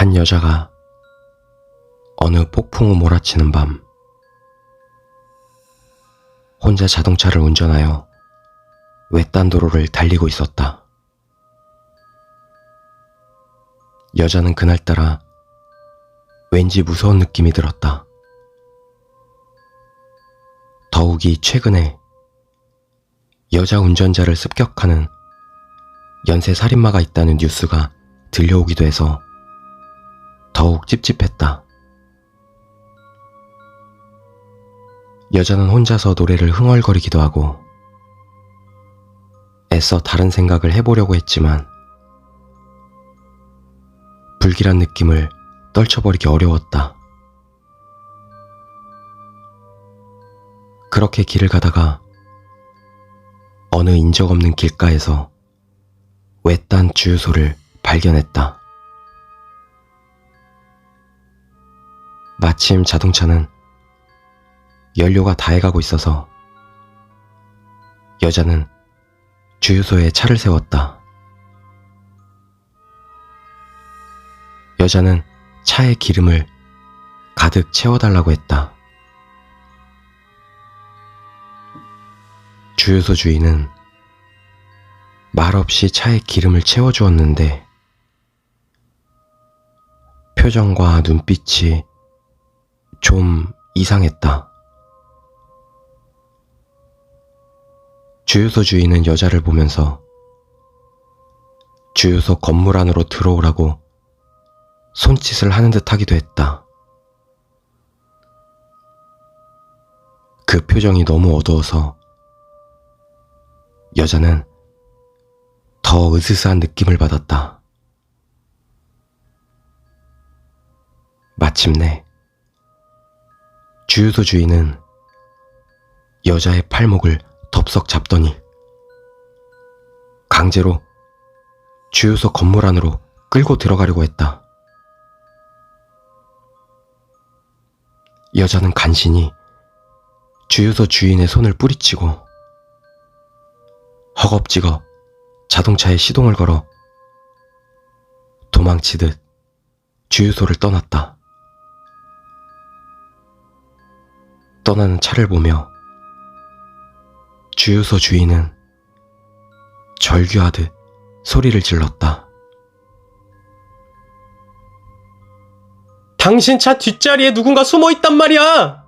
한 여자가 어느 폭풍우 몰아치는 밤 혼자 자동차를 운전하여 외딴 도로를 달리고 있었다. 여자는 그날따라 왠지 무서운 느낌이 들었다. 더욱이 최근에 여자 운전자를 습격하는 연쇄 살인마가 있다는 뉴스가 들려오기도 해서 더욱 찝찝했다. 여자는 혼자서 노래를 흥얼거리기도 하고 애써 다른 생각을 해보려고 했지만 불길한 느낌을 떨쳐버리기 어려웠다. 그렇게 길을 가다가 어느 인적 없는 길가에서 외딴 주유소를 발견했다. 마침 자동차는 연료가 다해가고 있어서 여자는 주유소에 차를 세웠다. 여자는 차에 기름을 가득 채워달라고 했다. 주유소 주인은 말없이 차에 기름을 채워주었는데 표정과 눈빛이 좀 이상했다. 주유소 주인은 여자를 보면서 주유소 건물 안으로 들어오라고 손짓을 하는 듯 하기도 했다. 그 표정이 너무 어두워서 여자는 더 으스스한 느낌을 받았다. 마침내 주유소 주인은 여자의 팔목을 덥석 잡더니 강제로 주유소 건물 안으로 끌고 들어가려고 했다. 여자는 간신히 주유소 주인의 손을 뿌리치고 허겁지겁 자동차에 시동을 걸어 도망치듯 주유소를 떠났다. 떠나는 차를 보며 주유소 주인은 절규하듯 소리를 질렀다. 당신 차 뒷자리에 누군가 숨어 있단 말이야!